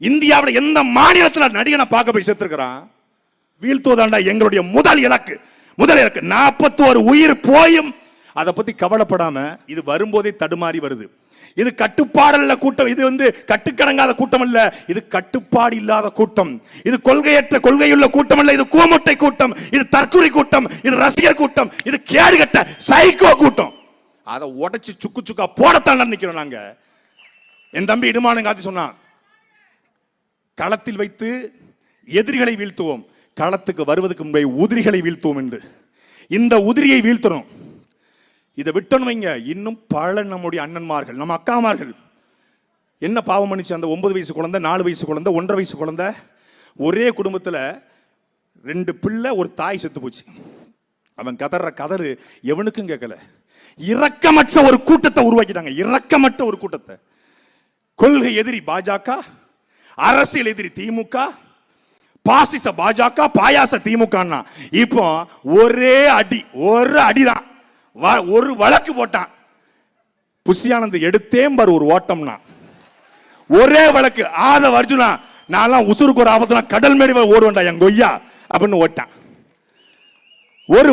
இந்தியாவில் எந்த மாநிலத்தில் நடிகனை பார்க்க போய் செத்துருக்கிறான்? வீழ்த்துவதாண்டா எங்களுடைய முதல் இலக்கு. முதல் இலக்கு. நாற்பத்தோரு உயிர் போயும். அதை பற்றி கவலைப்படாம இது வரும்போதே தடுமாறி வருது. இது கட்டுப்பாடல்ல கூட்டம். இது வந்து கட்டுக்கடங்காத கூட்டம் அல்ல. இது கட்டுப்பாடு இல்லாத கூட்டம். இது கொள்கையற்ற கொள்கையுள்ள கூட்டம் அல்ல. இது கூமுட்டை கூட்டம். இது தற்கொலை கூட்டம். இது ரசிகர் கூட்டம். இது கேடுகட்ட சைக்கோ கூட்டம். அதை உடைச்சு சுக்கு சுக்கா போடத்தான் நிற்கிறோம் நாங்க. என் தம்பி இடுமானம் காத்தி சொன்னான் களத்தில் வைத்து எதிரிகளை வீழ்த்துவோம். களத்துக்கு வருவதற்கு முன்பே உதிரிகளை வீழ்த்துவோம் என்று. இந்த உதிரியை வீழ்த்தணும். இதை விட்டணும் வைங்க. இன்னும் பல நம்முடைய அண்ணன்மார்கள் நம்ம அக்காமார்கள். என்ன பாவம் பண்ணிச்சு? அந்த ஒன்பது வயசு குழந்தை நாலு வயசு குழந்தை ஒன்றரை வயசு குழந்தை. ஒரே குடும்பத்தில் ரெண்டு பிள்ளை ஒரு தாய் செத்து போச்சு. அவன் கதற கதறு எவனுக்கும் கேட்கல. இரக்கமற்ற ஒரு கூட்டத்தை உருவாக்கிட்டாங்க. இரக்கமற்ற ஒரு கூட்டத்தை. கொள்கை எதிரி பாஜக அரசியல் எதிரி திமுக பாசிச பாஜக பாயாச திமுக இப்போ ஒரே அடி ஒரு அடிதான். ஒரு வழக்கு போட்டான். புஷியானந்த் எடுத்தேன் பாரு ஒரு ஓட்டம்னா. ஒரே வழக்கு ஆத அர்ஜுனா நான்லாம் உசுருக்கு ஒரு ஆபத்துனா கடல் மேடி ஓடுவேன்டா என் கொய்யா அப்படின்னு ஓட்டான். ஒரு